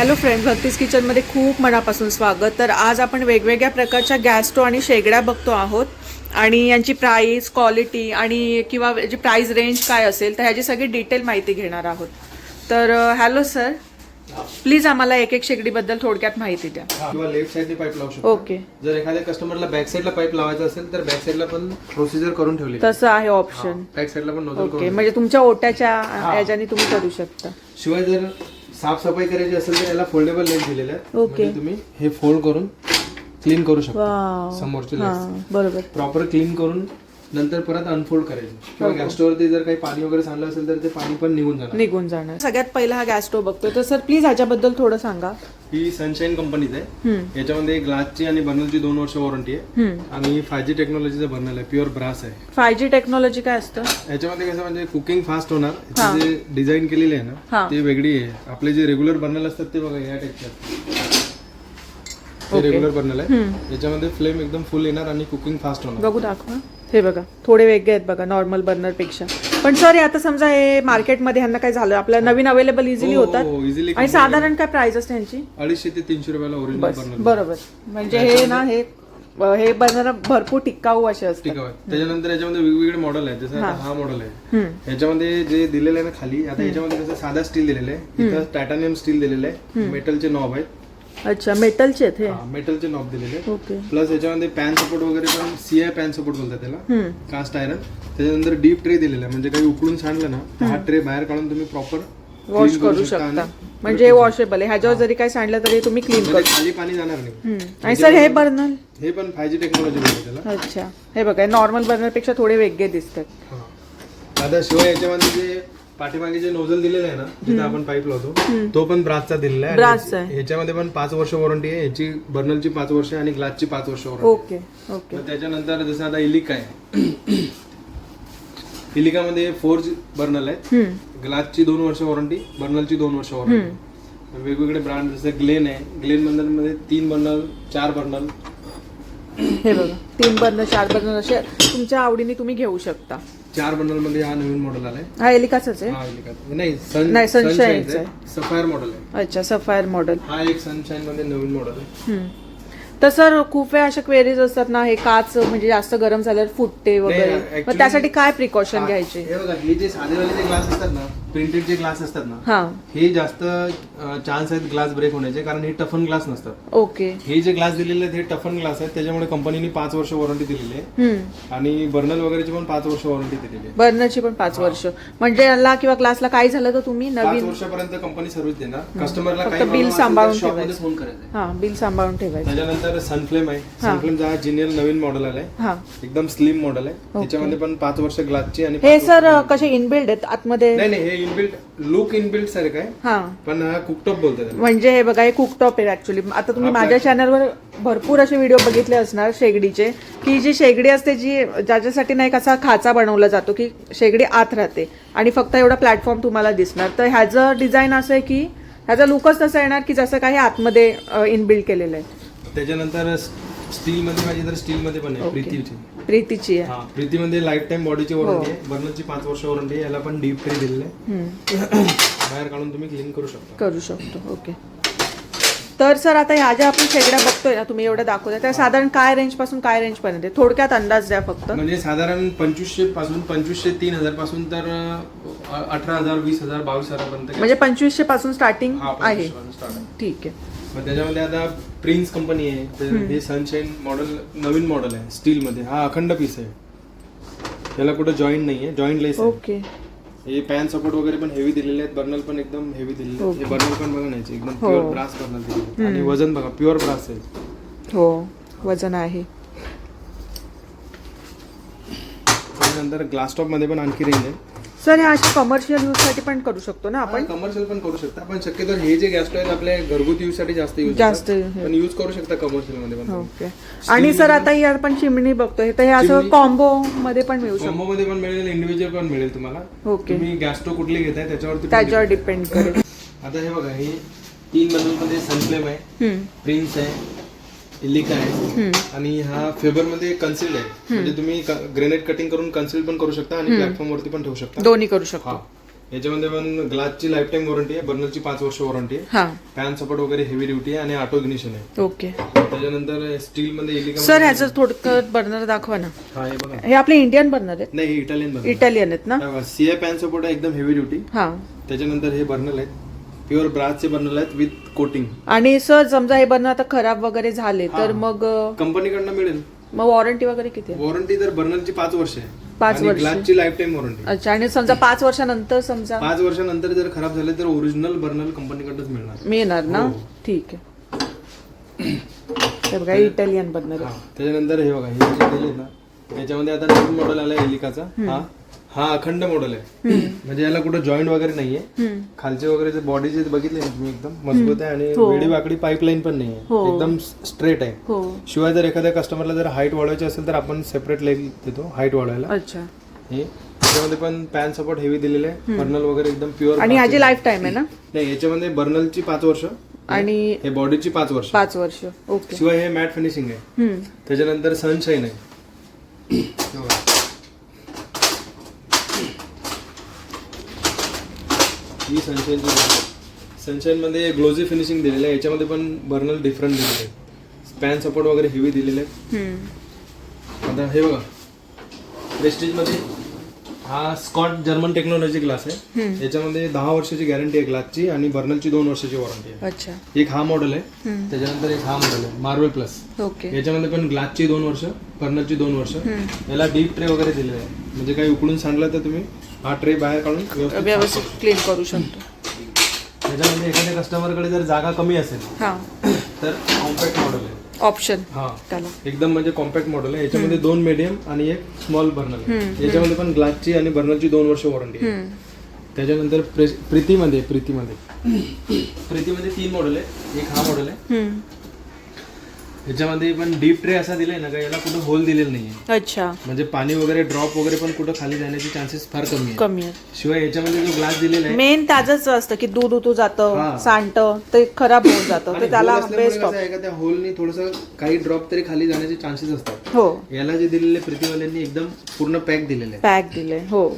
Hello friend भक्तीज किचनमध्ये खूप मनापासून स्वागत. तर आज आपण वेगवेगळ्या प्रकारच्या गॅस स्टोव आणि शेगड्या बघतो आहोत. आणि यांची प्राईस क्वालिटी आणि किंवा याची प्राईस रेंज काय असेल तर ह्याची सगळी डिटेल माहिती घेणार आहोत. तर हॅलो सर प्लीज आम्हाला एक एक शेगडीबद्दल थोडक्यात माहिती द्या. किंवा लेफ्ट साईडने पाईप लावू शकतो. ओके जर एखाद्या कस्टमरला बॅक साईडला पाईप लावायचा असेल तर बॅक साईडला पण प्रोसिजर करून ठेवली तसं आहे ऑप्शन बॅक साईडला पण ओके म्हणजे तुमच्या ओट्याच्या याच्याने तुम्ही करू शकता. शिवाय जर साफसफाई करायची असेल तर याला फोल्डेबल लेग दिलेले आहेत ओके. म्हणजे तुम्ही हे फोल्ड करून क्लीन करू शकता. वाव समोरचे हा बरोबर. प्रॉपर क्लीन करून नंतर परत अनफोल्ड करायचे. किंवा गॅस स्टोवरती जर काही पाणी वगैरे सांडलं असेल तर ते पाणी पण निघून जाणार. निघून जाणार. सगळ्यात पहिला हा गॅस स्टोव बघतोय. तर सर प्लीज ह्याच्याबद्दल थोडं सांगा. ही सनशाईन कंपनीच आहे. याच्यामध्ये ग्लासची आणि बर्नलची दोन वर्ष वॉरंटी आहे. आणि फाय जी टेक्नॉलॉजीचा बर्नल आहे प्युअर ब्रास आहे. फाय जी टेक्नॉलॉजी काय असतं? याच्यामध्ये कसं म्हणजे कुकिंग फास्ट होणार. याची जे डिझाईन केलेली आहे. ना ते वेगळी आहे. आपले जे रेग्युलर बर्नल असतात ते बघा या टाईपचे हे रेग्युलर बर्नल आहे. याच्यामध्ये फ्लेम एकदम फुल येणार आणि कुकिंग फास्ट होणार. बघू दाखवा. हे बघा थोडे वेगळे आहेत बघा नॉर्मल बर्नरपेक्षा. पण सर आता समजा हे मार्केटमध्ये ह्यांना काय झालं आपल्या नवीन अवेलेबल इझिली हो, होतात. हो, easily आणि साधारण काय प्राइस असते यांची अडीचशे ते तीनशे रुपयाला ओरिजिनल बस बरोबर. म्हणजे हे ना हे हे बर्नर भरपूर टिकाऊ असे ठीक असतात आहे. त्याच्यानंतर याच्यामध्ये वेगवेगळे मॉडेल आहेत. जसं आता हा. मॉडेल आहे. याच्यामध्ये जे दिलेलं आहे ना खाली आता याच्यामध्ये कसं साधा स्टील दिलेलं आहे इथं टायटानियम स्टील दिलेलं आहे. मेटलचे नॉब आहेत. अच्छा मेटलचे आहेत हे. मेटलचे नॉब दिलेले आहेत. ओके. प्लस याच्यामध्ये पॅन सपोर्ट वगैरे पण सी आय पॅन सपोर्ट बोलतात त्याला. हम्म, कास्ट आयरन त्याच्यानंतर डीप ट्रे दिलेला आहे. म्हणजे काही उकळून सांडलं ना तर हा ट्रे बाहेर काढून तुम्ही प्रॉपर वॉश करू शकता म्हणजे हे वॉशेबल आहे. ह्याच्यावर जरी काय सांडलं तरी तुम्ही क्लीन करू खाली पाणी जाणार नाही. हम्म. आणि सर हे बर्नर? हे पण फाय जी टेक्नॉलॉजी बोलतो त्याला. अच्छा. हे बघा नॉर्मल बर्नरपेक्षा थोडे वेगळे दिसतात. हा. आता शिवाय याच्यामध्ये जे पाठीमागे जे नोझल दिलेलं आहे ना जिथे आपण पाईप लावतो तो पण ब्रासचा दिलेला आहे. आणि आहे. ह्याच्यामध्ये पण पाच वर्ष वॉरंटी आहे. याची बर्नलची पाच वर्ष आणि ग्लासची पाच वर्ष वॉरंटी ओके ओके मग त्याच्यानंतर जसं आता इलिका आहे. इलिकामध्ये फोर बर्नल आहे. हम्म, ग्लासची दोन वर्ष वॉरंटी बर्नलची दोन वर्ष वॉरंटी वेगवेगळे ब्रँड जसं ग्लेन आहे. ग्लेन मध्ये तीन बर्नल चार बर्नल हे बघा तीन बर्नर चार बर्नर असे तुमच्या आवडीने तुम्ही घेऊ शकता. चार बर्नलमध्ये हा नवीन मॉडेल आलाय. हा एलिकाचाच आहे? हा नाही सन नाही, सनशाईनचा आहे. सफायर मॉडेल आहे. अच्छा सफायर मॉडेल. हा एक सनशाईन मध्ये नवीन मॉडेल आहे. तर सर खूप वेळा अशा क्वेरीज असतात ना हे काच म्हणजे जास्त गरम झाल्यावर फुटते वगैरे. मग त्यासाठी काय प्रिकॉशन घ्यायचे? हे बघा हे जे साधेवाले जे ग्लास असतात ना प्रिंटेड जे ग्लास असतात ना हा. हे जास्त चान्स आहेत ग्लास ब्रेक होण्याचे कारण हे टफन ग्लास नसतात. ओके. हे जे ग्लास दिलेले आहेत हे टफन ग्लास आहेत त्याच्यामुळे कंपनीने पाच वर्ष वॉरंटी दिलेली आहे. आणि बर्नल वगैरेची पण पाच वर्ष वॉरंटी दिलेली आहे. बर्नरची पण पाच वर्ष. म्हणजे याला किंवा ग्लासला काय झालं तर तुम्ही नवीन वर्षापर्यंत कंपनी सर्व्हिस देणार. कस्टमरला तर सांभाळून ठेवायचं. हा बिल सांभाळून ठेवायचं. त्याच्यानंतर सनफ्लेम आहे. सनफ्लेमचा हा जिनियल नवीन मॉडेल आलाय. हा. एकदम स्लिम मॉडेल आहे. त्याच्यामध्ये पण पाच वर्ष ग्लासची आणि हे पाच सर कसे इनबिल्ड आहेत आतमध्ये? नाही नाही हे इनबिल्ट लुक इनबिल्ट सारखं आहे. हा. पण हा कुकटॉप बोलतात त्याला. म्हणजे हे बघा हे कुकटॉप आहे ऍक्च्युली आता तुम्ही माझ्या चॅनलवर भरपूर असे व्हिडिओ बघितले असणार शेगडीचे. की जी शेगडी असते जी ज्याच्यासाठी नाही कसा खाचा बनवला जातो की शेगडी आत राहते. आणि फक्त एवढा प्लॅटफॉर्म तुम्हाला दिसणार. तर ह्याचं डिझाईन असं आहे की ह्याचा लुकच तसा येणार की जसं काही आतमध्ये इनबिल्ड केलेलं आहे. त्याच्यानंतर स्टील मध्ये माझी तर स्टील मध्ये पण आहे. प्रीतीची. प्रीतीची आहे. हा प्रीतीमध्ये लाईफ टाइम बॉडीची. वॉरंटी आहे. बर्नरची पाच वर्ष वॉरंटी आहे. याला पण डीप ट्रे दिलेलं आहे. हम्म, बाहेर काढून तुम्ही क्लीन करू शकता. करू शकतो. ओके. तर सर आता ह्या ज्या आपण शेगड्या बघतोय ना तुम्ही एवढ्या दाखवताय त्या साधारण काय रेंजपासून काय रेंज पर्यंत आहे? थोडक्यात अंदाज द्या फक्त. म्हणजे साधारण पंचवीसशे पासून पंचवीसशे तीन हजारपासून तर अठरा हजार वीस हजार बावीस हजारपर्यंत म्हणजे पंचवीसशे पासून स्टार्टिंग हा, आहे. 25 पासून start आहे. ठीक आहे. मग त्याच्यामध्ये आता प्रिन्स कंपनी आहे तर हे सनशाईन मॉडेल नवीन मॉडेल आहे स्टील मध्ये. हा अखंड पीस आहे. त्याला कुठं जॉईंट नाही आहे. जॉईंट लेस ओके हे पॅन सपोर्ट वगैरे पण हेवी दिलेले आहेत बर्नल पण एकदम हेवी दिलेले आहेत. हे बर्नल पण बघा नाही एकदम. प्युअर ब्रास बर्नल दिलेले आहेत. आणि वजन बघा प्युअर ब्रास आहे. हो वजन आहे. त्याच्यानंतर ग्लास टॉपमध्ये पण आणखी रेंज आहे. सर हे असे कमर्शियल यूजसाठी पण करू शकतो ना आपण? कमर्शियल पण करू शकता. पण शक्यतो हे जे गॅस आहेत आपल्या घरगुती यूजसाठी जास्त यूज जास्त. पण यूज करू शकता कमर्शियलमध्ये पण ओके आणि सर आता ही आपण चिमणी बघतोय. तर हे असं कॉम्बो मध्ये पण मिळू शकतो. कॉम्बो मध्ये पण मिळेल इंडिव्हिज्युअल पण मिळेल तुम्हाला. ओके तुम्ही गॅस स्टोव कुठली घेताय त्याच्यावरती पण त्याच्यावर डिपेंड करेल. आता हे बघा हे तीन बंडलमध्ये सनफ्लेम आहे. हम्म, प्रिन्स आहे. इलिका आहे. आणि हा फेबरमध्ये कन्सिल्ड आहे म्हणजे तुम्ही ग्रेनेड कटिंग करून कन्सिल्ड पण करू शकता आणि प्लॅटफॉर्म वरती पण ठेवू शकता. दोन्ही करू शकतो. याच्यामध्ये पण ग्लासची लाईफ टाईम वॉरंटी आहे बर्नरची पाच वर्ष वॉरंटी आहे. हा. पॅन सपोर्ट वगैरे हेवी ड्युटी आहे आणि ऑटो इग्निशन आहे. ओके. त्याच्यानंतर स्टील मध्ये सर ह्याचं थोडक्यात बर्नर दाखवा ना. हा हे बघा. हे आपले इंडियन बर्नर आहेत? नाही इटालियन बर्नर इटालियन आहेत ना? सीए पॅन सपोर्ट आहे एकदम हेवी ड्युटी हा. त्याच्यानंतर हे बर्नल आहेत. प्युअर ब्रासचे बर्नल आहेत विथ कोटिंग आणि सर समजा हे बर्नर आता खराब वगैरे झाले तर मग कंपनीकडनं मिळेल. मग वॉरंटी वगैरे किती आहे? वॉरंटी तर बर्नरची पाच वर्ष आहे. पाच वर्ष. ग्लासची लाईफ टाईम वॉरंटी अच्छा आणि समजा पाच वर्षानंतर समजा? पाच वर्षानंतर जर खराब झाले तर ओरिजिनल बर्नल कंपनीकडनंच मिळणार. मिळणार ना? हो. ठीक आहे. हे बघा इटालियन बर्नर हा, त्याच्यानंतर हे बघा हे जे दिले ना याच्यामध्ये आता नवीन मॉडेल आलाय एलिकाचा हा. हा अखंड मॉडेल आहे. म्हणजे याला कुठं जॉईंट वगैरे नाहीये. खालचे वगैरे जे बॉडी जे बघितले ना तुम्ही एकदम मजबूत आहे आणि वेडी वाकडी पाईपलाईन पण नाहीये. हो. एकदम स्ट्रेट आहे. हो. शिवाय जर एखाद्या कस्टमरला जर हाईट वाढवायची असेल तर आपण सेपरेट लेग देतो हाईट वाढवायला. हे त्याच्यामध्ये पण पॅन सपोर्ट हेवी दिलेले आहे. बर्नल वगैरे एकदम प्युअर आणि ह्याची लाईफ टाइम आहे ना? नाही याच्यामध्ये बर्नलची पाच वर्ष. आणि हे बॉडीची पाच वर्ष. पाच वर्ष. ओके. शिवाय हे मॅट फिनिशिंग आहे. त्याच्यानंतर सनशाईन आहे. हे बघा. ही सनशाईन सनशाईन मध्ये ग्लोझी फिनिशिंग दिलेलं आहे. याच्यामध्ये पण बर्नल डिफरंट दिलेले आहे. पॅन सपोर्ट वगैरे हेवी दिलेले आहे. हम्म. आता हे बघा. प्रेस्टीजमध्ये हा स्कॉट जर्मन टेक्नॉलॉजी ग्लास आहे. याच्यामध्ये दहा वर्षाची गॅरंटी आहे ग्लासची आणि बर्नलची दोन वर्षाची वॉरंटी आहे. अच्छा. एक हा मॉडेल आहे. त्याच्यानंतर एक हा मॉडेल आहे. Marvel plus okay. याच्यामध्ये पण ग्लासची दोन वर्ष बर्नरची दोन वर्ष. याला डीप ट्रे वगैरे दिलेला आहे. म्हणजे काही उकळून सांडलं तर तुम्ही हा ट्रे बाहेर काढून व्यवस्थित क्लीन करू शकतो. त्याच्यामध्ये एखाद्या कस्टमरकडे जर जागा कमी असेल हा. तर कॉम्पॅक्ट मॉडेल आहे. ऑप्शन हा. त्याला. एकदम म्हणजे कॉम्पॅक्ट मॉडेल आहे. याच्यामध्ये दोन मीडियम आणि एक स्मॉल बर्नर आहे. याच्यामध्ये पण ग्लासची आणि बर्नरची दोन वर्ष वॉरंटी आहे. त्याच्यानंतर प्रे- प्रीतीमध्ये प्रीतीमध्ये. प्रीतीमध्ये तीन मॉडेल आहे. एक हा मॉडेल आहे. याच्यामध्ये पण डीप ट्रे असा दिलाय ना का याला कुठं होल दिलेलं नाहीये. अच्छा. म्हणजे पाणी वगैरे ड्रॉप वगैरे पण कुठं खाली जाण्याचे चान्सेस फार कमी आहे कमी आहे शिवाय याच्यामध्ये जो ग्लास दिलेला आहे मेन त्याच असतं की दूध उतू जातं हा. सांडतं ते खराब होऊन जातं. आणि तर त्याला hole असल्यामुळे बेस्ट कसं आहे का त्या होलनी थोडस काही ड्रॉप तरी खाली जाण्याचे चान्सेस असतात. हो. याला जे दिलेले प्रीतीवाल्यांनी एकदम पूर्ण पॅक दिलेले आहे पॅक दिले हो.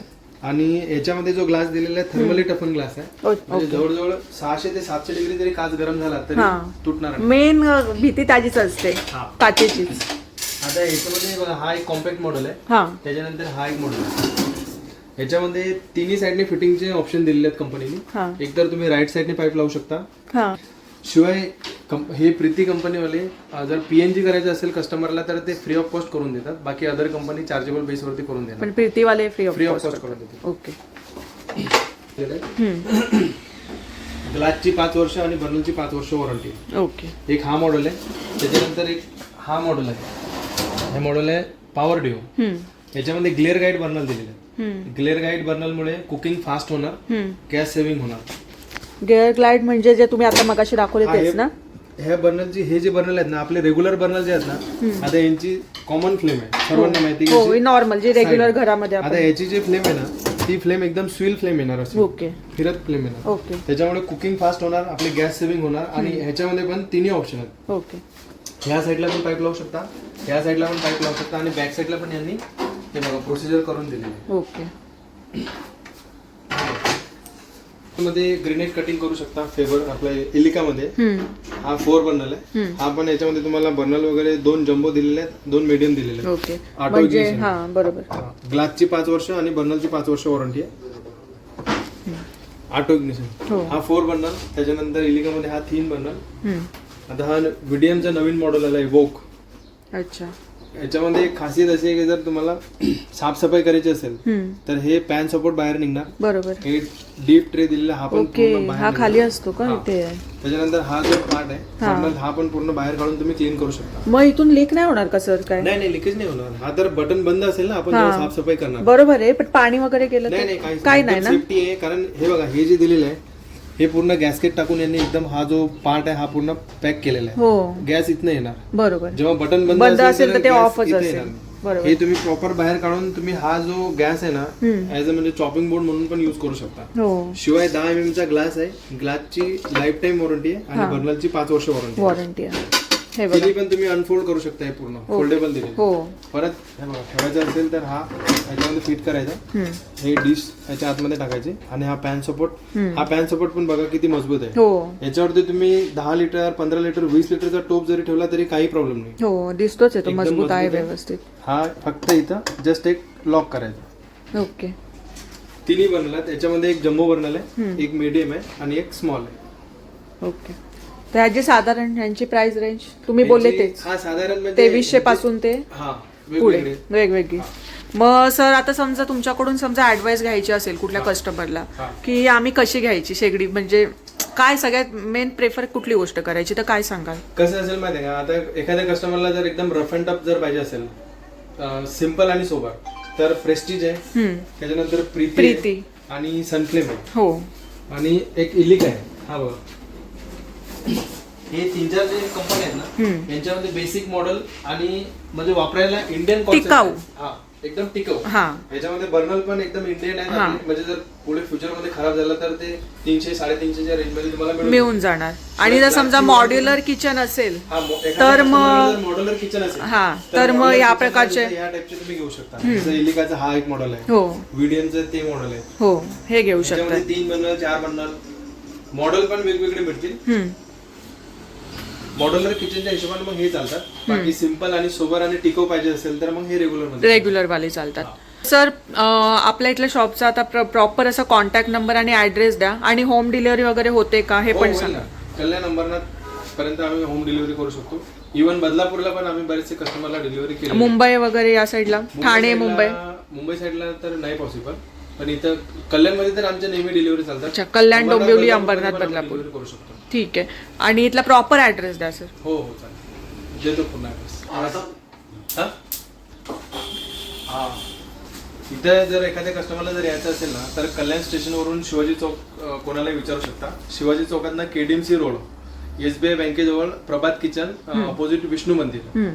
आणि याच्यामध्ये जो ग्लास दिलेला आहे थर्मली टफन ग्लास आहे. म्हणजे जवळजवळ सहाशे ते सातशे डिग्री जरी काच गरम झाला तरी. तुटणार नाही. मेन भीती त्याचीच असते हा. काचेचीच. आता याच्यामध्ये बघा हा एक कॉम्पॅक्ट मॉडेल आहे. हा. त्याच्यानंतर हा एक मॉडेल आहे. याच्यामध्ये तिन्ही साईडने फिटिंगचे ऑप्शन दिलेले आहेत कंपनीने हा. एक तर तुम्ही राईट साईडने पाईप लावू शकता. हा. शिवाय कं- हे प्रीती कंपनीवाले जर पीएनजी करायचं असेल कस्टमरला तर ते फ्री ऑफ कॉस्ट करून देतात. बाकी अदर कंपनी चार्जेबल बेसवरती करून देणार. पण प्रीतीवाले free of free of cost करून देते ओके. ग्लासची पाच वर्ष आणि बर्नलची पाच वर्ष वॉरंटी ओके. एक हा मॉडेल आहे. त्याच्यानंतर एक हा मॉडेल आहे. हे मॉडेल आहे पॉवर डिओ हम्म. याच्यामध्ये ग्लेअर गाईड बर्नल दिलेलं आहे. ग्लेअर गाईड बर्नलमुळे कुकिंग फास्ट होणार. गॅस सेव्हिंग होणार. गेअर ग्लाइड म्हणजे जे तुम्ही आता मगाशी दाखवले तेच ना? ह्या बर्नलची हे जे बर्नल आहेत ना आपले रेग्युलर बर्नल जे आहेत ना आता यांची कॉमन फ्लेम आहे. सर्वांना माहिती आहे हो? नॉर्मल जे रेग्युलर. घरामध्ये आता आपण याची जी फ्लेम आहे ना ती फ्लेम एकदम स्विल फ्लेम येणार असेल. ओके. फिरत फ्लेम येणार. ओके. त्याच्यामुळे कुकिंग फास्ट होणार आपले गॅस सेव्हिंग होणार आणि ह्याच्यामध्ये पण तिन्ही ऑप्शन आहेत. ओके. ह्या साईडला पण पाईप लावू शकता ह्या साईडला पण पाईप लावू शकता आणि बॅक साईडला पण यांनी हे बघा प्रोसिजर करून दिलेली आहे. ओके. मध्ये ग्रेनेड कटिंग करू शकता फेवर आपल्या इलिकामध्ये. हा फोर बर्नल आहे. हा पण याच्यामध्ये तुम्हाला बर्नल वगैरे दोन जम्बो दिलेले आहेत दोन मीडियम दिलेले आहेत. ओके Auto म्हणजे. हा बरोबर. ग्लासची पाच वर्ष आणि बर्नलची पाच वर्ष वॉरंटी आहे. ऑटो इग्निशन हो. हा फोर बर्नल त्याच्यानंतर इलिकामध्ये हा तीन बर्नल. आता हा व्हिडियमचा नवीन मॉडेल आलाय वोक अच्छा. याच्यामध्ये एक खासियत अशी आहे की जर तुम्हाला साफसफाई करायची असेल. तर हे पॅन सपोर्ट बाहेर निघणार बरोबर हे डीप ट्रे दिलेला हा पण ओके पूर्ण बाहेर हा निघणार. खाली असतो का. इथे त्याच्यानंतर हा जो पार्ट आहे हा. हा पण पूर्ण बाहेर काढून तुम्ही क्लीन करू शकता मग इथून लीक नाही होणार का सर काय नाही नाही लिकेज नाही होणार हा तर बटन बंद असेल ना आपण हा. जेव्हा साफसफाई करणार बरोबर आहे पण पाणी वगैरे गेलं नाही नाही तर काही काय नाही ना सेफ्टी आहे कारण हे बघा हे जे दिलेलं आहे हे पूर्ण गॅसकेट टाकून यांनी एकदम हा जो पार्ट आहे हा पूर्ण पॅक केलेला आहे. हो. गॅस इथनं येणार. बरोबर. जेव्हा बटन बंद बंद असेल तर ते gas ऑफच इथे असेल. येणार. बरोबर. हे तुम्ही प्रॉपर बाहेर काढून तुम्ही हा जो गॅस आहे ना. ऍज अ म्हणजे चॉपिंग बोर्ड म्हणून पण युज करू शकता. हो. शिवाय दहा एम चा ग्लास आहे. ग्लासची लाईफ टाईम वॉरंटी आहे आणि बर्नलची पाच वर्ष वॉरंटी वॉरंटी आहे. हे बघा. पण तुम्ही अनफोल्ड करू शकता हे पूर्ण. फोल्डेबल दिले हो. परत हे बघा ठेवायचं असेल तर हा ह्याच्यामध्ये फिट करायचा. हे डिश ह्याच्या आतमध्ये टाकायचे आणि हा पॅन सपोर्ट हा पॅन सपोर्ट पण बघा किती मजबूत आहे. हो. याच्यावरती तुम्ही दहा लिटर पंधरा लिटर वीस लिटरचा टोप जरी ठेवला तरी काही प्रॉब्लेम नाही. हो दिसतोच आहे तो एकदम मजबूत आहे. व्यवस्थित. हा फक्त इथं जस्ट एक लॉक करायचा. ओके. तिन्ही बनला त्याच्यामध्ये एक जम्बो बर्नल आहे एक मीडियम आहे आणि एक स्मॉल आहे. ओके. तर ह्याची साधारण ह्यांची प्राइस रेंज तुम्ही बोलले तेच. हा साधारण म्हणजे तेवीसशे पासून ते हा पुढे. वेगवेगळे. वेगवेगळी. मग सर आता समजा तुमच्याकडून समजा ऍडवाइस घ्यायची असेल कुठल्या कस्टमरला हा. की आम्ही कशी घ्यायची शेगडी? म्हणजे काय सगळ्यात मेन प्रेफर कुठली गोष्ट करायची? तर काय सांगाल? कसं असेल माहिती आहे का? आता एखाद्या कस्टमरला जर एकदम रफ अँड टफ जर पाहिजे असेल सिंपल आणि सोबर तर प्रेस्टिज आहे. हम्म, त्याच्यानंतर प्रीती प्रीती. आणि सनफ्लेम आहे. हो. आणि एक इलिक आहे. हा बघा. हे तीन चार जे कंपनी आहेत ना. यांच्यामध्ये बेसिक मॉडेल आणि म्हणजे वापरायला इंडियन टिकाऊ. हा एकदम टिकाऊ. हा. ह्याच्यामध्ये बर्नल पण एकदम इंडियन आहे. म्हणजे जर पुढे फ्युचरमध्ये खराब झालं तर ते तीनशे साडेतीनशेच्या रेंजमध्ये तुम्हाला मिळून जाणार. आणि जर समजा मॉड्युलर किचन असेल तर मग- मॉडेलर किचन असेल हा, तर मग या प्रकारचे- या टाइपचे तुम्ही घेऊ शकता. इलिकाचा हा एक मॉडेल आहे. हो. विडियनचं ते मॉडेल आहे. हो हे घेऊ शकता. तीन बनल चार बनल मॉडेल पण वेगवेगळे मिळतील मॉड्युलर किचनच्या हिशोबाने मग हे चालतात. बाकी सिंपल आणि सोबर आणि टिको पाहिजे असेल तर मग हे रेग्युलर रेग्युलर वाले चालतात. सर आपल्या इथल्या शॉपचा आता प्रॉपर असा कॉन्टॅक्ट नंबर आणि ऍड्रेस द्या. आणि होम डिलिव्हरी वगैरे होते का? हे हो, पण सांगा. कल्याण अंबरनाथ पर्यंत आम्ही होम डिलिव्हरी करू शकतो. इव्हन बदलापूरला पण आम्ही बरेचसे कस्टमरला डिलिव्हरी केली मुंबई वगैरे या साईडला ठाणे मुंबई मुंबई? साईडला तर नाही पॉसिबल पण इथं कल्याणमध्ये तर आमच्या नेहमी डिलिव्हरी चालतात अच्छा, कल्याण, अंबरनाथ, डोंबिवली, अंबरनाथ, पण बदलापूर. delivery करू शकतो ठीक आहे आणि इथला प्रॉपर ऍड्रेस द्या सर हो हो चालेल देतो पुन्हा address. हा? हा. इथं जर एखाद्या कस्टमरला जर यायचं असेल ना तर कल्याण स्टेशनवरून शिवाजी चौक अं, कोणालाही विचारू शकता शिवाजी चौकात केडीएमसी रोड एसबीआय बँकेजवळ प्रभात किचन अपोजिट विष्णू मंदिर हम्म.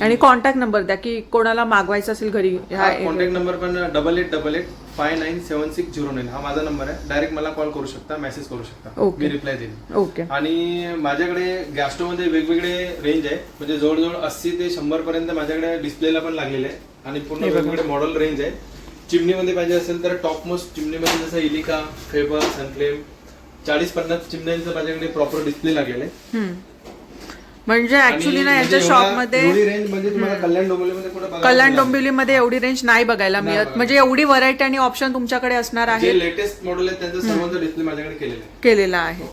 आणि कॉन्टॅक्ट नंबर द्या की कोणाला मागवायचं असेल घरी कॉन्टॅक्ट नंबर पण double eight double eight five nine seven six zero nine हा माझा नंबर आहे. डायरेक्ट मला कॉल करू शकता मेसेज करू शकता. मी रिप्लाय देईन. ओके आणि माझ्याकडे गॅस्टोमध्ये वेगवेगळे रेंज आहे. म्हणजे जवळजवळ अस्सी ते शंभर पर्यंत माझ्याकडे डिस्प्लेला पण लागलेले आहे. आणि पूर्ण वेगवेगळे मॉडेल रेंज आहे. चिमणीमध्ये पाहिजे असेल तर टॉप मोस्ट चिमणीमध्ये जसं इलिका फेबर सनफ्लेम चाळीस पन्नास चिमण्यांचं माझ्याकडे प्रॉपर डिस्प्ले लागलेलं आहे. म्हणजे ऍक्च्युली ना यांच्या एवढा- शॉपमध्ये रेंज म्हणजे तुम्हाला कल्याण डोंबिवलीमध्ये कुठे बघायला कल्याण मिळणार? डोंबिवलीमध्ये एवढी रेंज नाही बघायला मिळत. म्हणजे एवढी व्हरायटी आणि ऑप्शन तुमच्याकडे असणार आहे. जे लेटेस्ट मॉडेल आहे त्यांचं सर्वांचं डिस्प्ले माझ्याकडे केलेलं आहे. केलेला आहे.